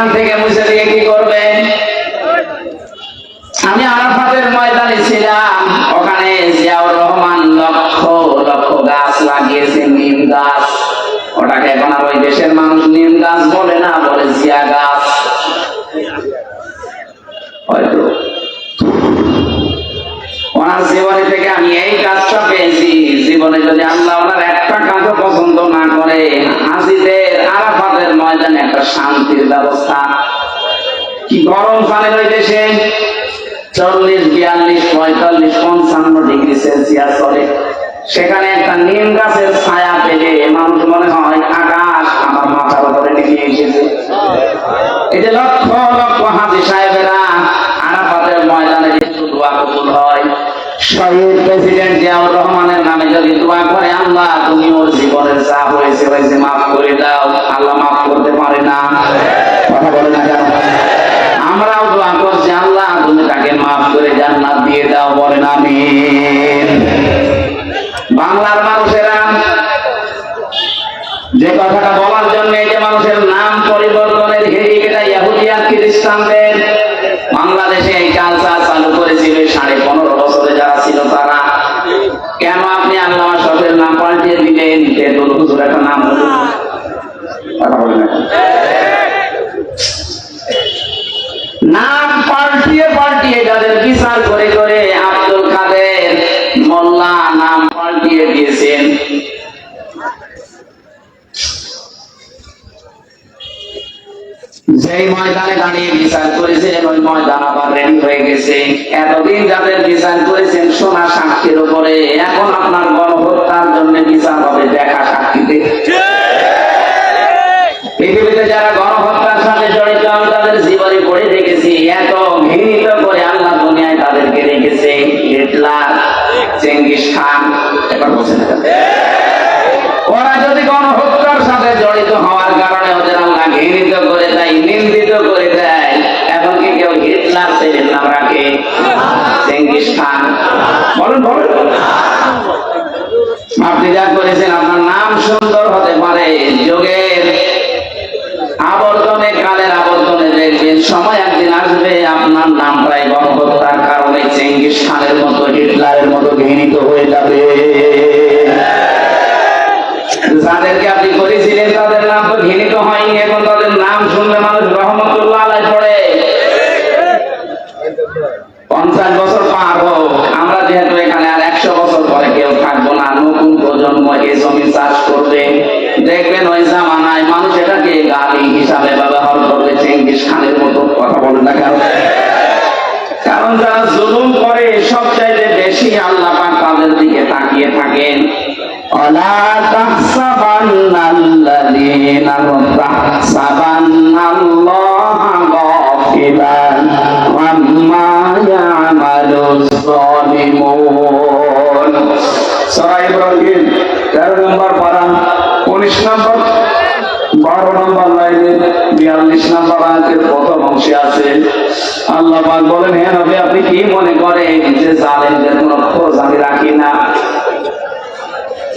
এখান থেকে মুছে দিয়ে কি করবেন একটা শান্তির ব্যবস্থা। কি গরম পানি ওই চল্লিশ, বিয়াল্লিশ, পঁয়তাল্লিশ, পঞ্চান্ন ডিগ্রি সেলসিয়াস চলে। সেখানে একটা নিম গাছের ছায়া পেলে মানুষ মনে হয় আকাশ আমার মাথার উপরে এটা এসেছে এই দিয়ে দাও, বলেন আমি বাংলার মানুষেরা যে কথাটা বলার জন্য যে মানুষের নাম পরিবর্তনের হেরিক এটা ইহুদিয়া খ্রিস্টানদের বাংলাদেশে এই কালচার চালু করেছিল সাড়ে পনেরো বছরে যারা ছিল তারা। কেন আপনি আল্লাহ সবের নাম পাল্টিয়ে ময়দানে দাঁড়িয়ে বিচার করেছিলেন ওই ময়দান আবার রেডি হয়ে গেছে। এতদিন যাদের বিচার করেছেন সোনা সাক্ষীর উপরে, এখন আপনার গণহত্যার জন্য বিচার হবে দেখা সাক্ষীতে। পৃথিবীতে যারা গণহত্যার সাথে জড়িত, আমি তাদের জীবনে পড়ে দেখেছি। এত ঘৃণিত করে আল্লাহ দুনিয়ায় তাদেরকে রেখেছে। হিটলার, চেঙ্গিস খান, এবার বলছেন করেছেন আপনার নাম সুন্দর হতে পারে যোগের আবর্তনে, কালের আবর্তনে দেখবেন সময় একদিন আসবে, আপনার নামটাই গণহত্যার কারণে চেঙ্গিস খানের মতো, হিটলারের মতো ঘৃণিত হয়ে যাবে। যাদেরকে আপনি করেছিলেন, তাদের নাম তো ঘৃণিত হয়নি, এখন তাদের নাম শুনলে মানুষ রহমতুল্লাহ আলাই পড়ে। পঞ্চাশ তাহসাবান্নাল্লাযীনা তাহসাবান্নাল্লাহা গাফিলান আম্মা ইয়ামালুজ যালিমুন সূরা ইব্রাহিম 13 নম্বর পারা 19 নম্বর বারো নম্বর লাইনে বিয়াল্লিশ নম্বর আয়াতের প্রথম অংশে আছে আল্লাহ পাক বলেন নবী, আপনি কি মনে করেন যে জালেমদের কোনো খোঁজ আমি রাখি না?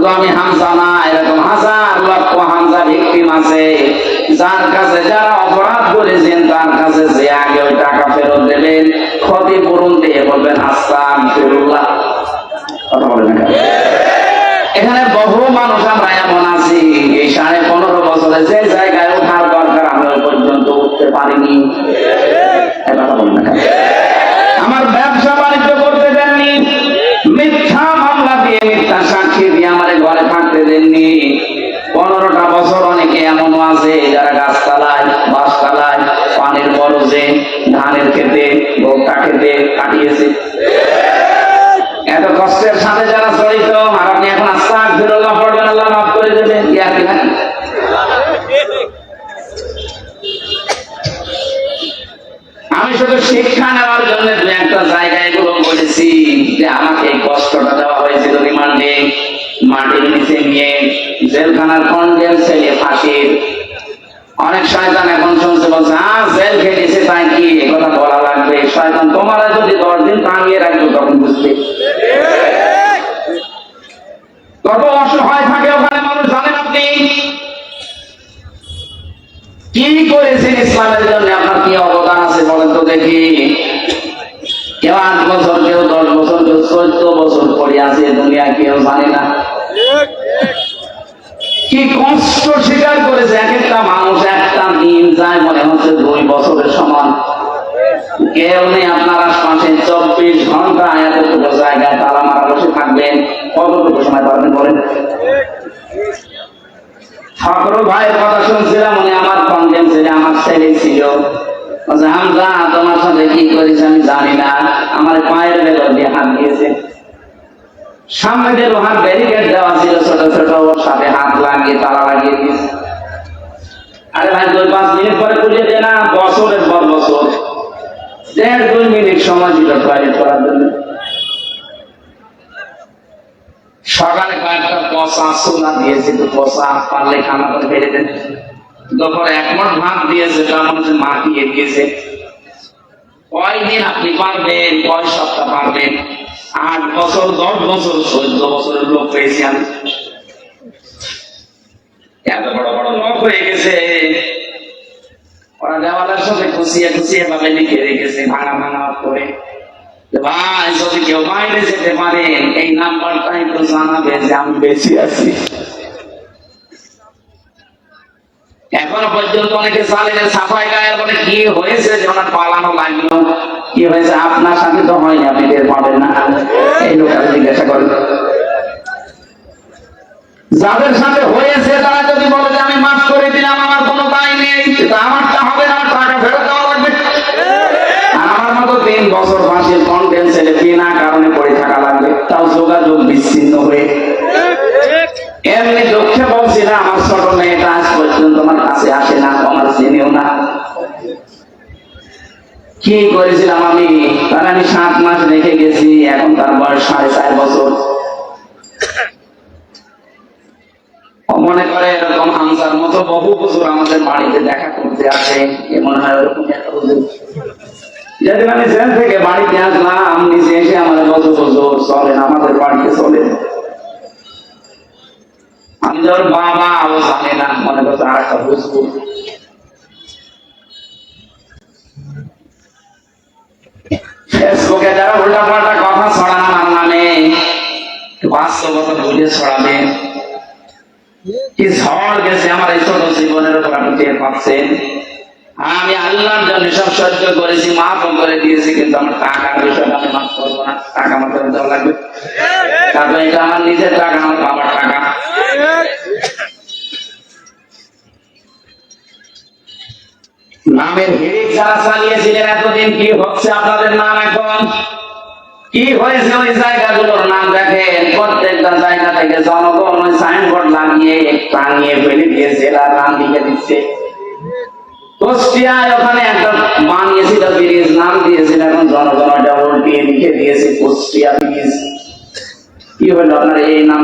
শুধু আমি হামসা না, এরকম হাজার লক্ষ হামসা ভিক্টিম আছে। যার কাছে যারা অপরাধ করেছেন, তার কাছে যে আগে ওই টাকা ফেরত দেবেন ক্ষতিপূরণ দিয়ে বলবেন আস্তান ফিরুল্লাহ। কথা বলেন এখানে বহু মানুষ আমরা এমন আছি, এই সাড়ে পনেরো বছরে যে জায়গায় ওঠার দরকার আমরা পর্যন্ত উঠতে পারিনি। বলেন কাটিয়ে কাটিয়েছি। এত কষ্টের সাথে যারা জড়িত, আর আপনি এখন আস্তা পড়বেন, আল্লাহ মাফ করে দেবেন। কি নাকি আমি শুধু শিক্ষা নেওয়ার জন্য দু একটা জায়গায় এগুলো বলেছি যে আমাকে কষ্টটা দেওয়া হয়েছিল রিমান্ডে মাটির নিচে নিয়ে জেলখানার কন্ডেল সেলে ফাঁসির। অনেক শয়তান এখন শুনছে, বলছে হ্যাঁ জেল খেলেছে তাই কি? কথা বলা লাগে শয়তান তোমার যদি দশ দিন টাঙিয়ে রাখবে, তখন বুঝবে। কত অসহায় থাকে ওখানে মানুষ, জানেন আপনি? কি করেছেন ইসলামের জন্য? আপনার কি অবদান আছে বলেন তো দেখি। কেউ আট বছর, কেউ দশ বছর, কেউ চোদ্দ বছর পরে আছে দুনিয়া কেউ জানে না। কি কষ্ট স্বীকার করেছে? এক একটা মানুষ একটা দিন যায় মনে হচ্ছে দুই বছরের সমান কেউ নেই আপনার চব্বিশ ঘণ্টা এতটুকু জায়গায় তালা মারা বসে থাকবেন। কতটুকু সময় পারবেন বলেন? ঠাকুর ভাইয়ের কথা শুনছিলাম, উনি আমার কন্ডেম ছিল, আমার ছেলে ছিল। হামজা, তোমার সাথে কি করেছে আমি জানি না। আমার পায়ের দিয়ে হাত দিয়েছে। সামনে দিয়ে লোহার ব্যারিকেড দেওয়া ছিল, ছোট ছোট, ওর সাথে হাত লাগিয়ে, তালা লাগিয়ে দিয়েছে। আরে ভাই, দুই, পাঁচ মিনিট পরে খুলে না বছরের পর বছর। দেড় দুই মিনিট সময় ছিল টয়লেট করার জন্য। সকালে কয়েকটা পচা সোনা দিয়েছে, তো পচা পারলে খানা করে ফেলে দেন। দুপুরে এক মন ভাত দিয়েছে, তার মধ্যে মাটিয়ে দিয়েছে। কয়দিন আপনি পারবেন কয় সপ্তাহ পারবেন। আট বছর, দশ বছর, চোদ্দ বছরের লোক পেয়েছি আমি। এত বড় বড় লোক হয়ে গেছে। ওরা দেওয়ালের সাথে খুশিয়ে খুশিয়ে ভাবে লিখে রেখেছে, ভাঙা ভাঙা করে। ভাই, যদি কেউ বাইরে যেতে পারেন এই নাম্বারটা একটু জানাবে যে আমি বেশি আছি। এখনও পর্যন্ত অনেকে সাফাই বলে কি হয়েছে যে ওনার পালানো লাগল? কি হয়েছে? আপনার সাথে তো হয়নি, আপনি টের পাবেন না। এই লোকটা জিজ্ঞাসা করেন যাদের সাথে হয়েছে, তারা যদি বলে যে আমি মাফ করে দিলাম, আমার কোনো দায় নেই তো এমনি দুঃখে আমার ছোট মেয়েটা আজ পর্যন্ত আমার কাছে আসে না, আমার চেনেও না। কি করেছিলাম আমি? তার আমি সাত মাস রেখে গেছি, এখন তার বয়স সাড়ে চার বছর। মনে করে এরকম হামসার মতো বহু বছর আমাদের বাড়িতে দেখা করতে আসে। মনে হয় ওরকম একটা হুজুর। যেদিন আমি জেল থেকে বাড়িতে আসলাম নিচে এসে আমাদের বছর বছর চলেন, আমাদের বাড়িতে চলেন। আমি যখন বাবা, ও জানে না, মনে করছে আর একটা বুঝব ফেসবুকে যারা উল্টা পাল্টা কথা ছড়ান আমার নামে বাস্তবতা বুঝে ছড়াবেন কি ঝড় গেছে আমার এই ছোট জীবনের উপর আপনি টের পাচ্ছেন? আমি আল্লাহর জন্য সব সহ্য করেছি মাফ করে দিয়েছি, কিন্তু আমার টাকার বিষয়টা আমি মাফ করব না। টাকা ফেরত দেওয়া লাগবে। তারপর এটা আমার নিজের টাকা, আমার বাবার টাকা। নামের হিড়িক যারা চালিয়েছিলেন, এতদিন কি হচ্ছে আপনাদের নাম এখন? কি হয়েছে ওই জায়গাগুলোর নাম দেখেন? প্রত্যেকটা জায়গা থেকে জনগণ ওই সাইনবোর্ড লাগিয়ে টাঙিয়ে ফেলে দিয়ে জেলার নাম লিখে দিচ্ছে। কুষ্টিয়ায় ওখানে একটা বানিয়েছিল ব্রিজ নাম দিয়েছিল, এখন জনগণ ওটা উল্টিয়ে লিখে দিয়েছে, কুষ্টিয়া ব্রিজ। কি হলো আপনার এই নাম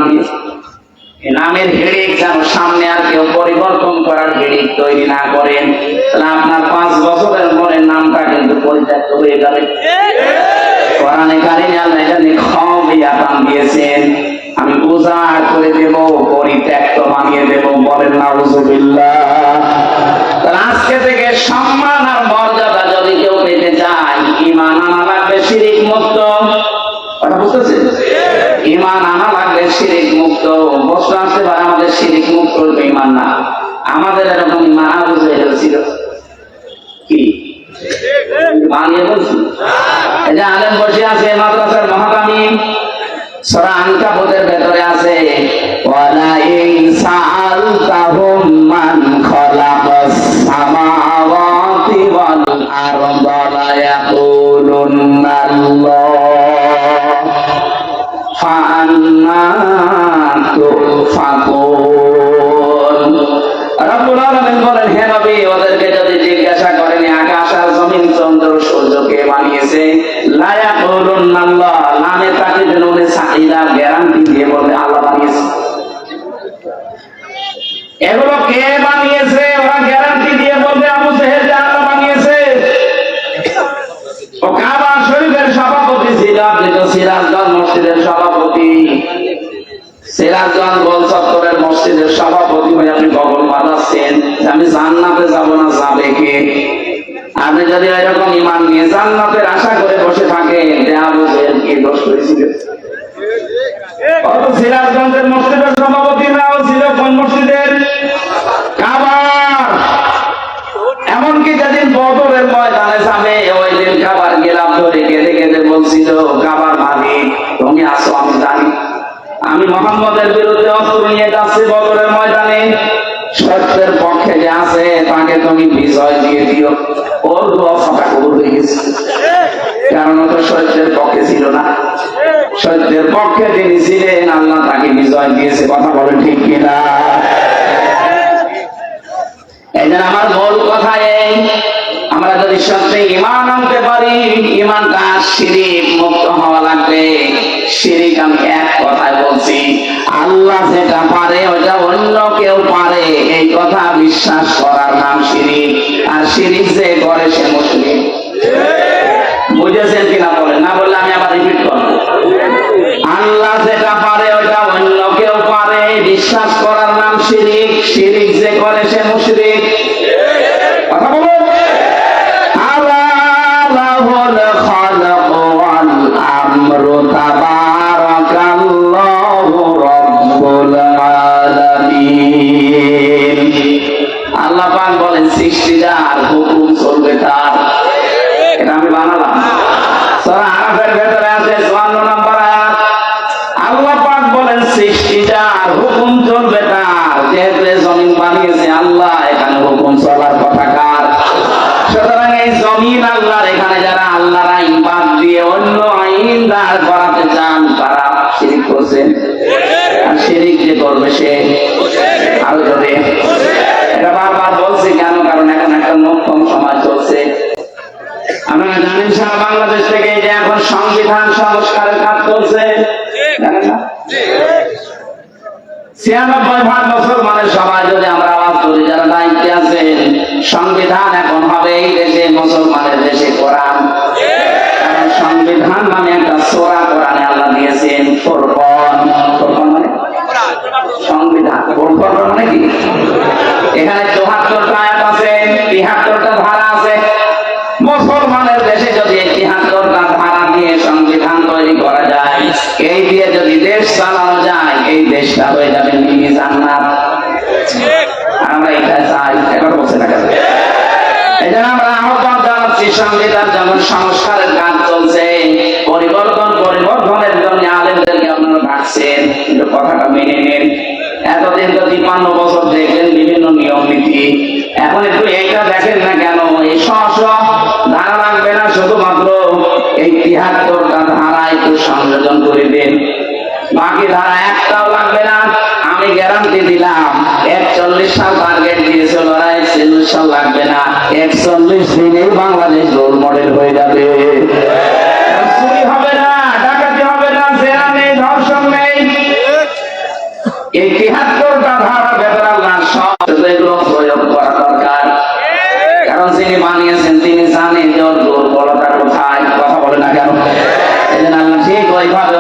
নামের হেডিক যেন সামনে আর কেউ পরিবর্তন করার হেডিক তৈরি না করেন। তাহলে আপনার পাঁচ বছরের পরে নামটা কিন্তু পরিত্যক্ত হয়ে যাবে। কোরআনে কারিমে আল্লাহ এটা নিখমিয়াতান দিয়েছেন আমি উজাড় করে দেব, পরিত্যক্ত বানিয়ে দেব, বলেন নাউজুবিল্লাহ। তাহলে আজকে থেকে সম্মান আর মর্যাদা যদি কেউ পেতে চায় ইমান আনা লাগবে শিরিক মুক্ত। কথা বুঝতেছেন? ইমান আনা লাগবে শিরিক মুক্ত। প্রশ্ন আসতে পারে, আমাদের শিরিক মুক্ত হইবে ইমান না? আমাদের এরকম ইমান আবু জেহেল ছিল কি? বানিয়ে বলছি? যে আলেম বসে আছে, মাদ্রাসার মহাকামী। সূরা আনকাবুতের ভেতরে আছে, ওয়ালা ইন সাআলতাহুম মান ওদেরকে যদি জিজ্ঞাসা করেন আকাশ জমিন চন্দ্র সূর্য কে বানিয়েছে। লা ইয়াকুলুন আল্লাহ নামে তাকে যেন উনি সাকিরা গ্যারান্টি দিয়ে বলবে আল্লাহ বানিয়েছে। এগুলো কে বানিয়েছে? ওরা গ্যারান্টি দিয়ে বলবে আবু জেহেল যে আল্লাহ বানিয়েছে। ও কাবা শরীফের সভাপতি ছিল, আপনি তো সিরাজগঞ্জ মসজিদের সভাপতি। সিরাজগঞ্জ গোল চত্বরের মসজিদের সভাপতি হয়ে আপনি গগন বাজাচ্ছেন? আমি জান্নাতে যাব না, যাবে কে? আপনি যদি এরকম ইমান নিয়ে জান্নাতের আশা করে বসে থাকেন যে আবু কি দোষ করেছিল? সিরাজগঞ্জের মসজিদের সভাপতি নাও ছিল কোন মসজিদের? এমনকি যেদিন বদরের ময়দানে যাবে, ওই দিন গেলাম ধরে কেঁদে কেঁদে বলছিল তুমি আসো আমি জানি। আমি মোহাম্মদের বিরুদ্ধে অস্ত্র নিয়ে যাচ্ছি বদরের ময়দানে। সত্যের পক্ষে যে আছে, তাকে তুমি বিজয় দিয়ে দিও। ওর দোয়া ফাঁকা কবুল হয়ে গেছে। কারণ তো সত্যের পক্ষে ছিল না। সত্যের পক্ষে তিনি ছিলেন, আল্লাহ তাকে বিজয় দিয়েছে। কথা বলে ঠিক কিনা? এই আমার মূল কথা এই, আমরা যদি সত্যি ইমান আনতে পারি ইমানটা শিরিক মুক্ত হওয়া লাগবে। শিরিক আমি এক কথায় বলছি, আল্লাহ যেটা পারে ওটা অন্য কেউ পারে। এই কথা বিশ্বাস করার নাম শিরিক। আর শিরিক যে করে সে মুসলিম। বুঝেছেন কিনা বলেন? না বললে আমি আবার রিপিট করব। আল্লাহ যেটা পারে ওটা অন্য কেউ পারে। বিশ্বাস করার নাম শিরিক। শিরিক যে করে সে মুশরিক কথা বলুন। সংবিধান সংস্কারের কাজ চলছে না? ছিয়ানব্বই ভাগ মুসলমানের সবাই যদি আমরা আওয়াজ করি যারা দায়িত্বে আছেন সংবিধান এখন হবে এই দেশে মুসলমানের দেশে কোরআন। কারণ সংবিধান মানে একটা সোরা কোরআনে আল্লাহ দিয়েছেন মানে? সংবিধান। মানে কি? এখানে চৌহাত্তরটা আয়াত আছে তিহাত্তরটা ধারা আছে। মুসলমানের দেশে যদি চালানো যায়, এই দেশটা হয়ে যাবে আমরা এটা চাই, এখন বলছে না কেন? এই জন্য আমরা আহ্বান জানাচ্ছি সংবিধান যেমন সংস্কারের কাজ চলছে, পরিবর্তন, পরিবর্তনের জন্য আলেমদেরকে আপনারা ডাকছেন, কিন্তু কথাটা মেনে নেন। এতদিন তো তিপ্পান্ন বছর দেখলেন বিভিন্ন নিয়ম নীতি। এখন একটু এইটা দেখেন না কেন? এই স্ব ধারা লাগবে না, শুধুমাত্র এই তিহাত্তরটা ধারা একটু সংযোজন করে দেন। বাকি ধারা একটাও লাগবে না। আমি গ্যারান্টি দিলাম, একচল্লিশ সাল টার্গেট দিয়েছিল ওরা একচল্লিশ সাল লাগবে না। একচল্লিশ দিনেই বাংলাদেশ রোল মডেল হয়ে যাবে। প্রয়োগ করা দরকার। কারণ যিনি বানিয়েছেন, তিনি জানেন যে ওর কোথায় কথা বলে না কেন এই জন্য আল্লাহ ঠিক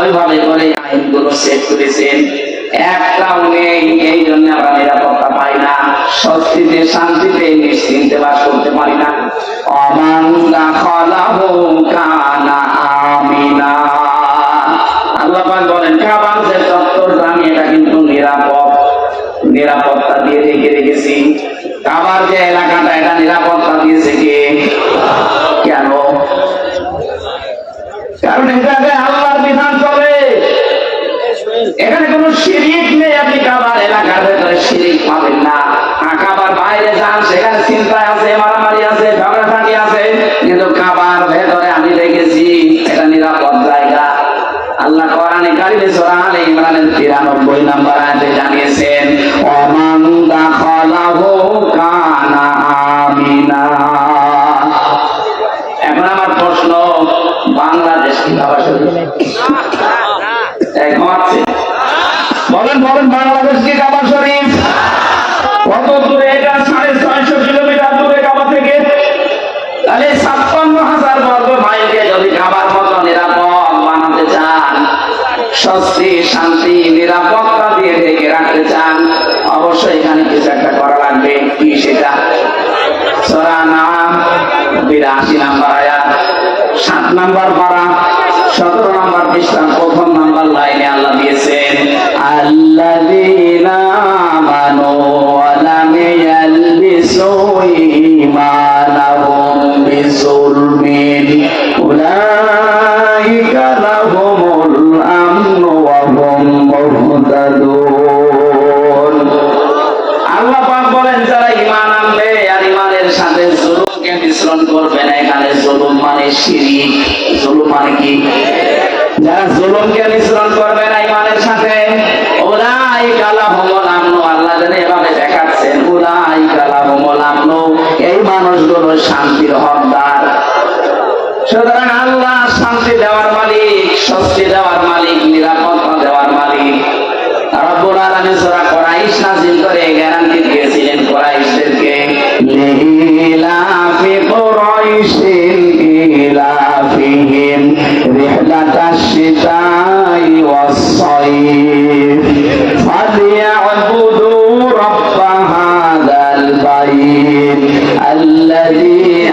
ওইভাবে করে আইনগুলো সেট করেছেন। একটাও নেই এই জন্য আমরা নিরাপত্তা পাই না। স্বস্তিতে, শান্তিতে, নিশ্চিন্তে বাস করতে পারি না। আল্লাহ বলেন এটা কিন্তু নিরাপদ। নিরাপত্তা দিয়ে রেখে রেখেছি। কাবার যে এলাকাটা এটা নিরাপত্তা দিয়েছে কে? কেন? কারণ এখানে আল্লাহর বিধান চলে এখানে কোন শিরিক নেই, আপনি কাবার এলাকার ভেতরে শিরিক পাবেন না। কাবার বাইরে যান, সেখানে চিন্তায় আছে, মারামারি আছে, ঝগড়াঝাটি আছে। কিন্তু কাবার ভেতরে আমি দেখেছি, এটা নিরাপদ জায়গা। আল্লাহ কোরআনে কারিমে সূরা আলে ইমরানের 93 নম্বর আয়াতে জানিয়েছেন স্বস্তি শান্তি করবে না, এখানে জুলুম মানে শিরিক। জুলুম মানে কি? যারা জুলুমকে মিশ্রণ করবে না ঈমানের সাথে, উলাইকা লাহুমুল আমনু। আল্লাহ যেন এভাবে দেখাচ্ছেন উলাইকা লাহুমুল আমনু। এই মানুষগুলো শান্তির হকদার। সুতরাং আল্লাহ শান্তি দেওয়ার মালিক, স্বস্তি দেওয়ার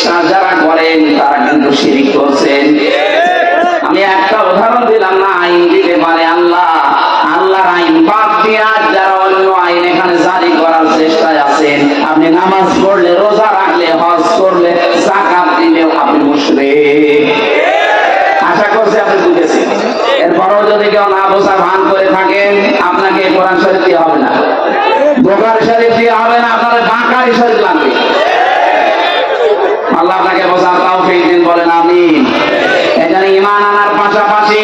পারে যারা করেন, তারা কিন্তু শিরিক করছেন। আমি একটা উদাহরণ দিলাম না আইন দিতে পারে আল্লাহ, আল্লাহর আইন বাদ দিয়া যারা অন্য আইন এখানে জারি করার চেষ্টায় আছেন, আপনি নামাজ পড়লে, রোজা রাখলে, হজ করলে জাকাত দিলেও আপনি মুশরিক। আশা করছি আপনি বুঝেছেন। এরপরও যদি কেউ না বোঝা ভান করে থাকেন আপনাকে কোরআন শরীফ দিয়ে হবে না বোকার শরীফ দিয়ে হবে না আপনার বাঁকারি শরীফ লাগবে আল্লাহ আপনাকে বোঝার তাও দিন বলেন আমি এখানে ইমান আনার পাশাপাশি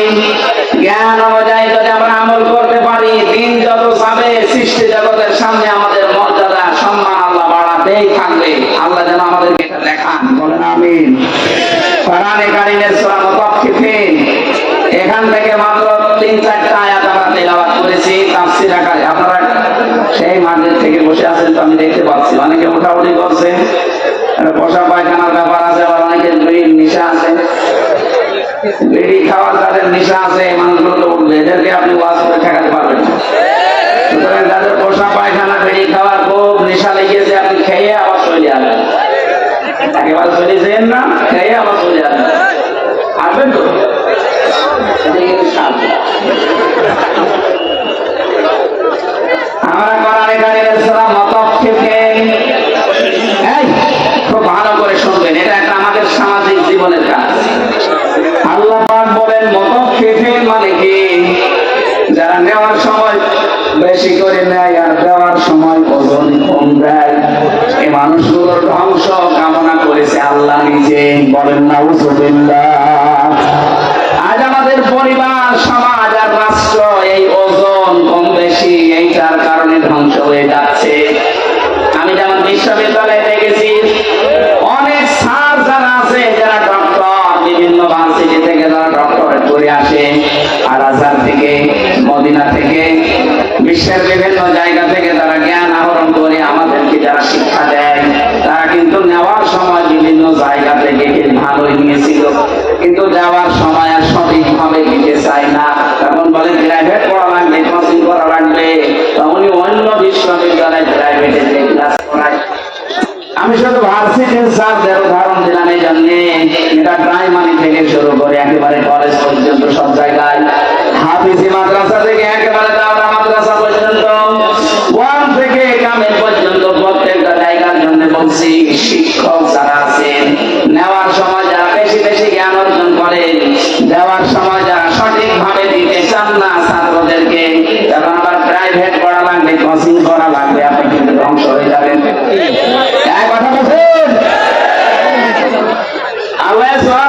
জ্ঞান অনুযায়ী যদি আমরা আমল করতে পারি, দিন যত যাবে, সৃষ্টি জগতের সামনে আমাদের মর্যাদা, সম্মান আল্লাহ বাড়াতেই থাকবে। আল্লাহ যেন আমাদেরকে এটা দেখান। বলেন, আমিন। কোরআনে কারিমের এখান থেকে মাত্র তিন, চারটা আয়াত আমরা করেছি আকারে। আপনারা সেই মাঠের থেকে বসে আছেন তো আমি দেখতে পাচ্ছি। অনেকে মোটামুটি করছে। বসা পায়খানার ব্যাপার আছে বিড়ি খাওয়ার নেশা আছে এই মানুষগুলো উঠবে এদেরকে আপনি ওয়াজ করে ঠেকাতে পারবেন সুতরাং বসা পায়খানা বিড়ি খাওয়ার খুব নেশা লেগেছে, আপনি খেয়ে আবার চলে একেবারে চলে যেন না, খেয়ে আবার চলে আসবেন তো। আমরা খুব ভালো করে শুনবেন। এটা একটা আমাদের সামাজিক জীবনের কাজ। পাক মতো মুতাফফিফিন মানে কি? যারা নেওয়ার সময় বেশি করে নেয় আর দেওয়ার সময় ওজন কম দেয়। এই মানুষগুলোর ধ্বংস কামনা করেছে আল্লাহ নিজে। বলেন না নাউজুবিল্লাহ। বিশ্বের বিভিন্ন জায়গা থেকে তারা জ্ঞান আহরণ করে আমাদেরকে যারা শিক্ষা দেয়, তারা কিন্তু নেওয়ার সময় বিভিন্ন জায়গা থেকে ভালোই নিয়েছিল। কিন্তু যাওয়ার আল্লাহ